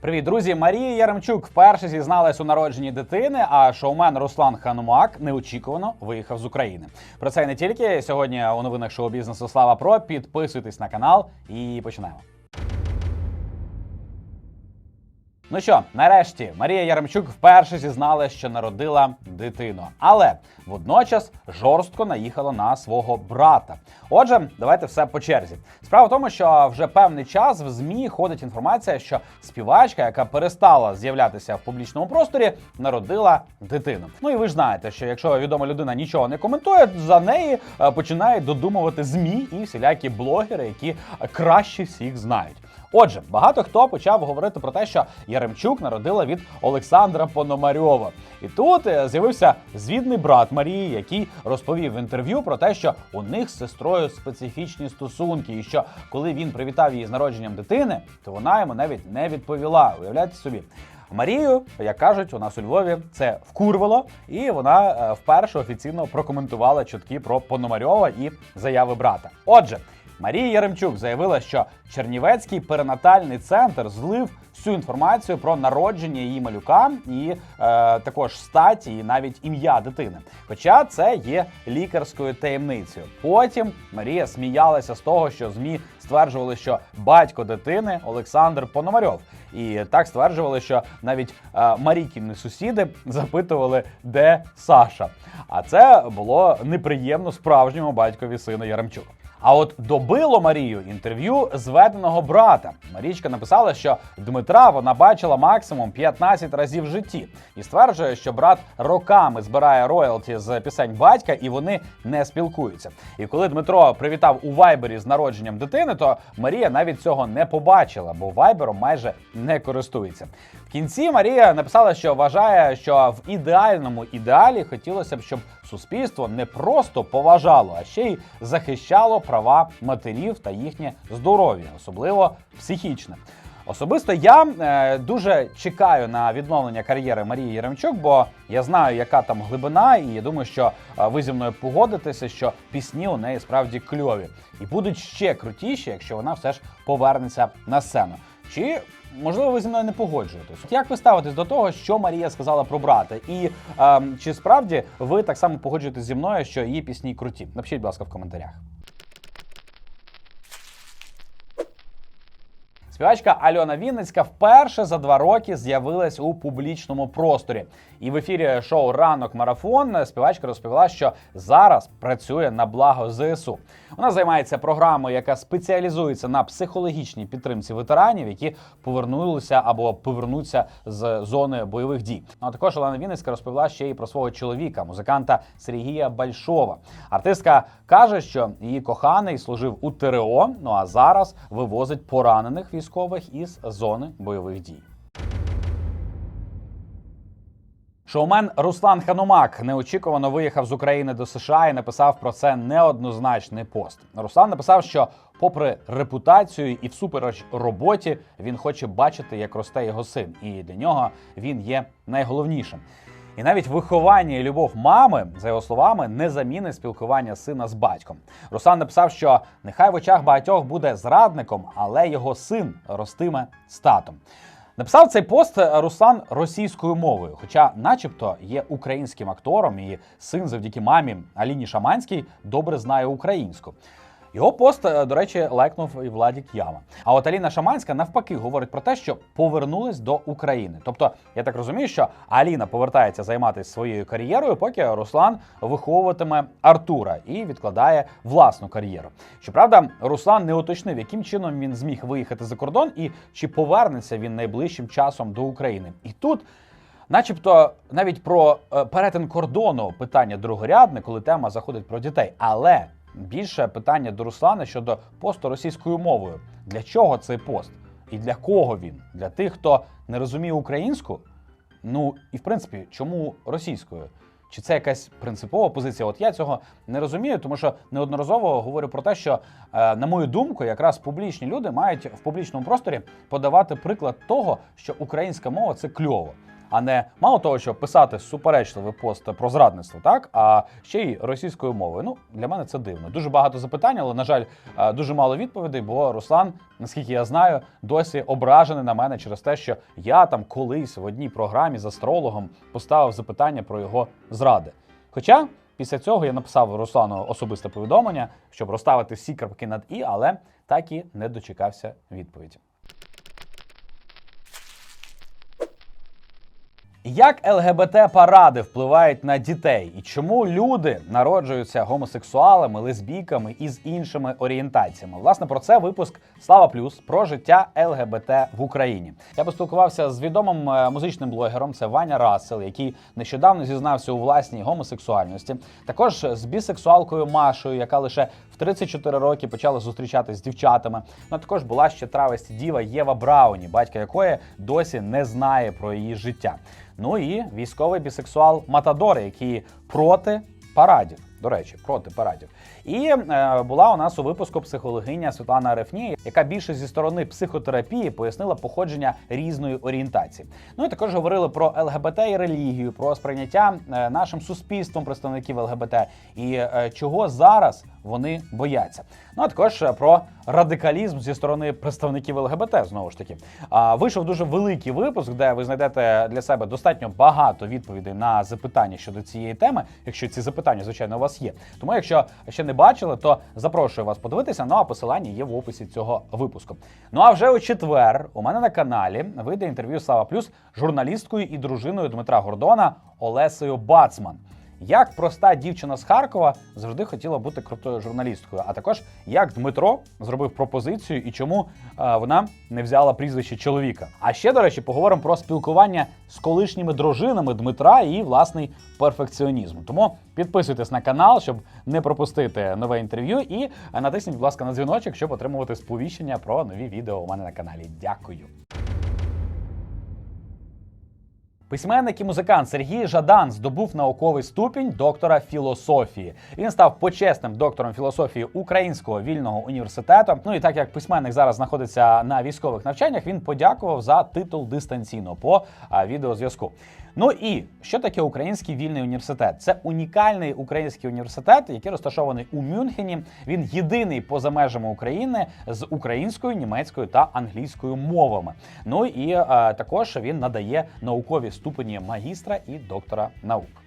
Привіт, друзі! Марія Яремчук вперше зізналась у народженні дитини. А шоумен Руслан Ханумак неочікувано виїхав з України. Про це не тільки сьогодні у новинах шоу бізнесу Слава Про. Підписуйтесь на канал і починаємо. Ну що, нарешті Марія Яремчук вперше зізналась, що народила дитину, але водночас жорстко наїхала на свого брата. Отже, давайте все по черзі. Справа в тому, що вже певний час в змі ходить інформація, що співачка, яка перестала з'являтися в публічному просторі, народила дитину. Ну і ви ж знаєте, що якщо відома людина нічого не коментує, за неї е, починають додумувати змі і всілякі блогери, які краще всіх знають. Отже, багато хто почав говорити про те, що Яремчук народила від Олександра Пономарьова. І тут е, з'явився звідний брат Марії, який розповів в інтерв'ю про те, що у них з сестрою специфічні стосунки, і що коли він привітав її з народженням дитини, то вона йому навіть не відповіла. Уявляєте собі. Марію, як кажуть, у нас у Львові це вкурвало, і вона е, вперше офіційно прокоментувала чутки про Пономарьова і заяви брата. Отже, Марія Яремчук заявила, що Чернівецький перинатальний центр злив всю інформацію про народження її малюка і е, також статі, і навіть ім'я дитини. Хоча це є лікарською таємницею. Потім Марія сміялася з того, що змі стверджували, що батько дитини Олександр Пономарьов. І так стверджували, що навіть е, Марійкіни сусіди запитували, де Саша. А це було неприємно справжньому батькові сина Яремчук. А от добило Марію інтерв'ю зведеного брата. Марічка написала, що Дмитра вона бачила максимум 15 разів в житті, і стверджує, що брат роками збирає роялті з пісень батька, і вони не спілкуються. І коли Дмитро привітав у Вайбері з народженням дитини, то Марія навіть цього не побачила, бо Вайбером майже не користується. В кінці Марія написала, що вважає, що в ідеальному ідеалі хотілося б, щоб суспільство не просто поважало, а ще й захищало права матерів та їхнє здоров'я, особливо психічне. Особисто я е, дуже чекаю на відновлення кар'єри Марії Яремчук, бо я знаю, яка там глибина, і я думаю, що е, ви зі мною погодитеся, що пісні у неї справді кльові і будуть ще крутіші, якщо вона все ж повернеться на сцену. Чи можливо ви зі мною не погоджуєтесь? Як ви ставитесь до того, що Марія сказала про брата? І е, чи справді ви так само погоджуєтесь зі мною, що її пісні круті? Напишіть, будь ласка, в коментарях. Співачка Альона Вінницька вперше за два роки з'явилась у публічному просторі. І в ефірі шоу Ранок Марафон співачка розповіла, що зараз працює на благо ЗСУ. Вона займається програмою, яка спеціалізується на психологічній підтримці ветеранів, які повернулися або повернуться з зони бойових дій. Ну а також Олена Вінницька розповіла ще й про свого чоловіка, музиканта Сергія Бальшова. Артистка каже, що її коханий служив у ТРО. Ну а зараз вивозить поранених військових із зони бойових дій. Шоумен Руслан Ханумак неочікувано виїхав з України до США і написав про це неоднозначний пост. Руслан написав, що, попри репутацію і всупереч роботі, він хоче бачити, як росте його син, і для нього він є найголовнішим. І навіть виховання і любов мами, за його словами, не замінить спілкування сина з батьком. Руслан написав, що нехай в очах багатьох буде зрадником, але його син ростиме з татом. Написав цей пост Руслан російською мовою, хоча, начебто, є українським актором, і син завдяки мамі Аліні Шаманській добре знає українську. Його пост, е, до речі, лайкнув і Владік Яма. А от Аліна Шаманська навпаки говорить про те, що повернулась до України. Тобто, я так розумію, що Аліна повертається займатися своєю кар'єрою, поки Руслан виховуватиме Артура і відкладає власну кар'єру. Щоправда, Руслан не уточнив, яким чином він зміг виїхати за кордон і чи повернеться він найближчим часом до України. І тут. Начебто навіть про е, перетин кордону питання другорядне, коли тема заходить про дітей. Але більше питання до Руслана щодо посту російською мовою. Для чого цей пост? І для кого він? Для тих, хто не розуміє українську? Ну і в принципі, чому російською? Чи це якась принципова позиція? От я цього не розумію, тому що неодноразово говорю про те, що, е, на мою думку, якраз публічні люди мають в публічному просторі подавати приклад того, що українська мова це кльово. А не мало того, що писати суперечливий пост про зрадництво, так а ще й російською мовою. Ну для мене це дивно. Дуже багато запитань, але на жаль, е, дуже мало відповідей. Бо Руслан, наскільки я знаю, досі ображений на мене через те, що я там колись в одній програмі з астрологом поставив запитання про його зради. Хоча після цього я написав Руслану особисте повідомлення, щоб розставити всі крапки над і, але так і не дочекався відповіді. Як ЛГБТ паради впливають на дітей, і чому люди народжуються гомосексуалами, лесбійками і з іншими орієнтаціями? Власне про це випуск Слава Плюс про життя ЛГБТ в Україні. Я поспілкувався з відомим е, музичним блогером. Це Ваня Рассел, який нещодавно зізнався у власній гомосексуальності. Також з бісексуалкою Машою, яка лише в 34 роки почала зустрічатися з дівчатами. Ну також була ще травесті діва Єва Брауні, батька якої досі не знає про її життя. Ну і військовий бісексуал Матадор, який проти парадів. До речі, проти парадів. І е, була у нас у випуску психологиня Світлана Рефні, яка більше зі сторони психотерапії пояснила походження різної орієнтації. Ну і також говорили про ЛГБТ і релігію, про сприйняття е, нашим суспільством представників ЛГБТ і е, чого зараз вони бояться. Ну а також е, про радикалізм зі сторони представників ЛГБТ. Знову ж таки, а вийшов дуже великий випуск, де ви знайдете для себе достатньо багато відповідей на запитання щодо цієї теми, якщо ці запитання, звичайно, у вас є. Тому, якщо ще не бачили, то запрошую вас подивитися. Ну а посилання є в описі цього випуску. Ну а вже у четвер у мене на каналі вийде інтерв'ю Слава Плюс журналісткою і дружиною Дмитра Гордона Олесею Бацман. Як проста дівчина з Харкова завжди хотіла бути крутою журналісткою, а також як Дмитро зробив пропозицію і чому е, вона не взяла прізвище чоловіка. А ще, до речі, поговоримо про спілкування з колишніми дружинами Дмитра і власний перфекціонізм. Тому підписуйтесь на канал, щоб не пропустити нове інтерв'ю, і е, натисніть, будь ласка, на дзвіночок, щоб отримувати сповіщення про нові відео у мене на каналі. Дякую. Письменник і музикант Сергій Жадан здобув науковий ступінь доктора філософії. Він став почесним доктором філософії Українського вільного університету. Ну і так як письменник зараз знаходиться на військових навчаннях, він подякував за титул дистанційно по відеозв'язку. Ну і що таке Український вільний університет? Це унікальний український університет, який розташований у Мюнхені. Він єдиний поза межами України з українською, німецькою та англійською мовами. Ну і е, також він надає наукові ступені магістра і доктора наук.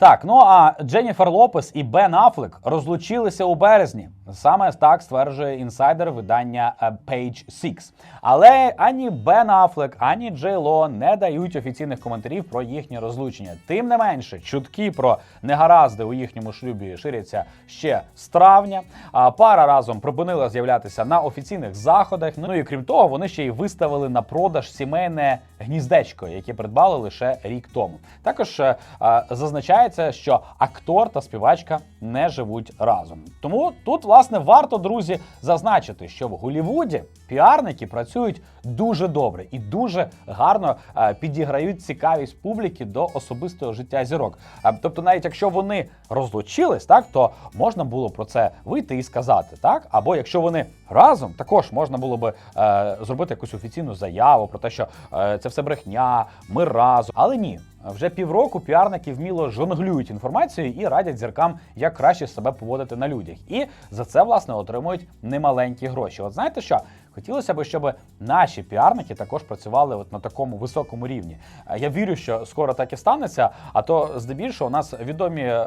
Так, ну а Дженніфер Лопес і Бен Аффлек розлучилися у березні. Саме так стверджує інсайдер видання е, Page 6. Але ані Бен Аффлек, ані Джей Ло не дають офіційних коментарів про їхнє розлучення. Тим не менше, чутки про негаразди у їхньому шлюбі ширяться ще з травня. А пара разом припинила з'являтися на офіційних заходах. Ну і крім того, вони ще й виставили на продаж сімейне гніздечко, яке придбали лише рік тому. Також е, е, зазначається, що актор та співачка не живуть разом. Тому тут, власне, варто, друзі, зазначити, що в Голівуді піарники працюють дуже добре і дуже гарно е, підіграють цікавість публіки до особистого життя зірок. Е, Тобто, навіть якщо вони розлучились, так то можна було про це вийти і сказати, так або якщо вони разом, також можна було би е, зробити якусь офіційну заяву про те, що е, це все брехня, ми разом. Але ні. Вже півроку піарники вміло жонглюють інформацією і радять зіркам, як краще себе поводити на людях. І за це, власне, отримують немаленькі гроші. От знаєте що? Хотілося б, щоб наші піарники також працювали от на такому високому рівні. Е, Я вірю, що скоро так і станеться. А то здебільшого у нас відомі е,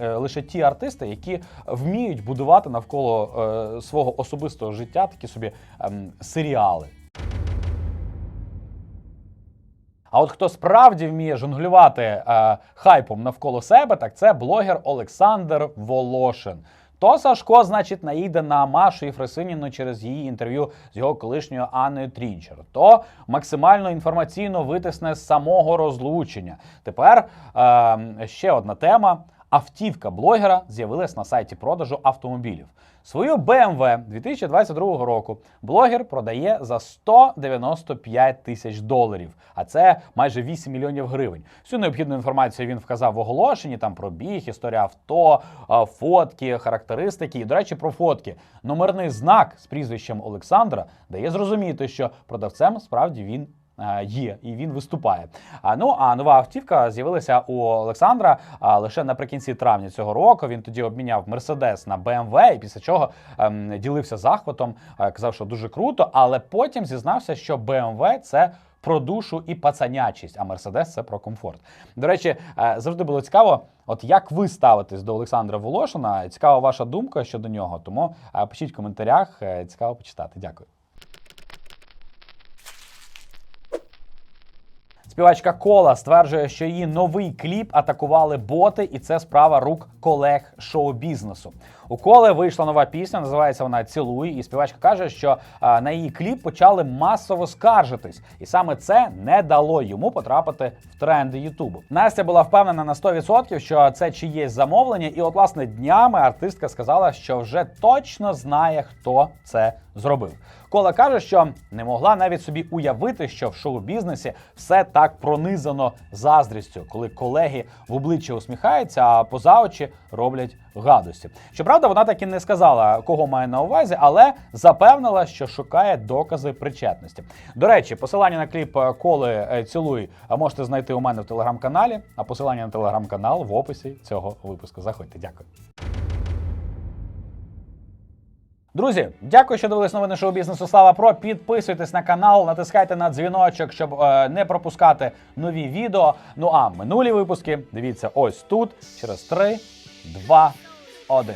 е, лише ті артисти, які вміють будувати навколо е, свого особистого життя такі собі ем, серіали. А от хто справді вміє жонглювати е, хайпом навколо себе, так це блогер Олександр Волошин. То Сашко, значить, наїде на Машу Єфросиніну через її інтерв'ю з його колишньою Анною Трінчер. То максимально інформаційно витисне з самого розлучення. Тепер е, ще одна тема. Автівка блогера з'явилась на сайті продажу автомобілів. Свою BMW 2022 року блогер продає за 195 тисяч доларів, а це майже 8 мільйонів гривень. Всю необхідну інформацію він вказав в оголошенні: там про біг, історія авто, фотки, характеристики. І, до речі, про фотки. Номерний знак з прізвищем Олександра дає зрозуміти, що продавцем справді він. Е, Є і він виступає. А ну а нова автівка з'явилася у Олександра лише наприкінці травня цього року. Він тоді обміняв Мерседес на BMW, і після чого ем, ділився захватом, е, казав, що дуже круто, але потім зізнався, що BMW – це про душу і пацанячість, а Мерседес це про комфорт. До речі, е, завжди було цікаво, от як ви ставитесь до Олександра Волошина. Цікава ваша думка щодо нього. Тому пишіть в коментарях, цікаво почитати. Дякую. Співачка Кола стверджує, що її новий кліп атакували боти, і це справа рук колег шоу-бізнесу. У Коли вийшла нова пісня, називається вона Цілуй, і співачка каже, що на її кліп почали масово скаржитись, і саме це не дало йому потрапити в тренди Ютубу. Настя була впевнена на 100%, що це чиєсь замовлення, і от власне днями артистка сказала, що вже точно знає, хто це зробив. Кола каже, що не могла навіть собі уявити, що в шоу-бізнесі все так пронизано заздрістю, коли колеги в обличчя усміхаються, а поза очі роблять гадості. Щоправда, вона так і не сказала, кого має на увазі, але запевнила, що шукає докази причетності. До речі, посилання на кліп е, коли е, цілуй можете знайти у мене в телеграм-каналі, а посилання на телеграм-канал в описі цього випуску. Заходьте, дякую. Друзі, дякую, що дивились новини шоу бізнесу. Слава Про. Підписуйтесь на канал, натискайте на дзвіночок, щоб е, не пропускати нові відео. Ну а минулі випуски дивіться ось тут через 3, 2, 1.